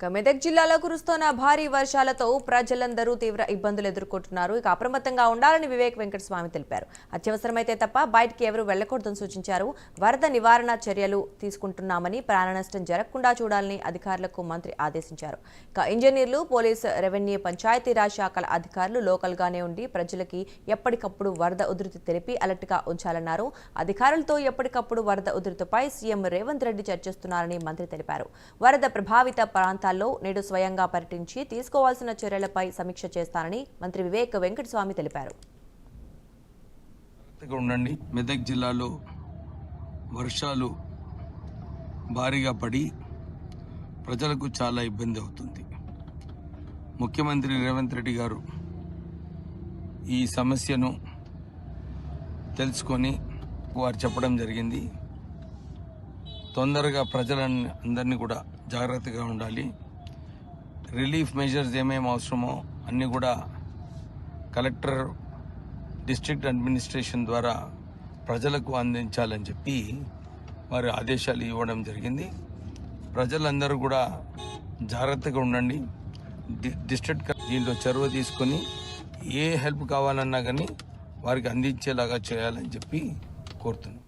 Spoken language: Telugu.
ఇక మెదక్ జిల్లాలో కురుస్తున్న భారీ వర్షాలతో ప్రజలందరూ తీవ్ర ఇబ్బందులు ఎదుర్కొంటున్నారు. ఇక అప్రమత్తంగా ఉండాలని వివేక్ వెంకటస్వామి తెలిపారు. అత్యవసరమైతే తప్ప బయటికి ఎవరూ వెళ్ళకూడదని సూచించారు. వరద నివారణ చర్యలు తీసుకుంటున్నామని ప్రాణ నష్టం జరగకుండా చూడాలని అధికారులకు మంత్రి ఆదేశించారు. ఇక ఇంజనీర్లు పోలీసు రెవెన్యూ పంచాయతీరాజ్ శాఖల అధికారులు లోకల్ గానే ఉండి ప్రజలకి ఎప్పటికప్పుడు వరద ఉధృతి తెలిపి అలర్ట్గా ఉంచాలన్నారు. అధికారులతో ఎప్పటికప్పుడు వరద ఉధృతిపై సీఎం రేవంత్ రెడ్డి చర్చిస్తున్నారని మంత్రి తెలిపారు. వరద ప్రభావిత ప్రాంతాల్లో నేడు స్వయంగా పర్యటించి తీసుకోవాల్సిన చర్యలపై సమీక్ష చేస్తానని మంత్రి వివేక్ వెంకటస్వామి తెలిపారు. ఉండండి. మెదక్ జిల్లాలో వర్షాలు భారీగా పడి ప్రజలకు చాలా ఇబ్బంది అవుతుంది. ముఖ్యమంత్రి రేవంత్ రెడ్డి గారు ఈ సమస్యను తెలుసుకొని వారు చెప్పడం జరిగింది. తొందరగా ప్రజలని అందరినీ కూడా జాగ్రత్తగా ఉండాలి. రిలీఫ్ మెజర్స్ ఏమేమి అవసరమో అన్నీ కూడా కలెక్టర్ డిస్ట్రిక్ట్ అడ్మినిస్ట్రేషన్ ద్వారా ప్రజలకు అందించాలని చెప్పి వారి ఆదేశాలు ఇవ్వడం జరిగింది. ప్రజలందరూ కూడా జాగ్రత్తగా ఉండండి. డిస్ట్రిక్ట్ దీంట్లో చొరవ తీసుకొని ఏ హెల్ప్ కావాలన్నా కానీ వారికి అందించేలాగా చేయాలని చెప్పి కోరుతున్నాం.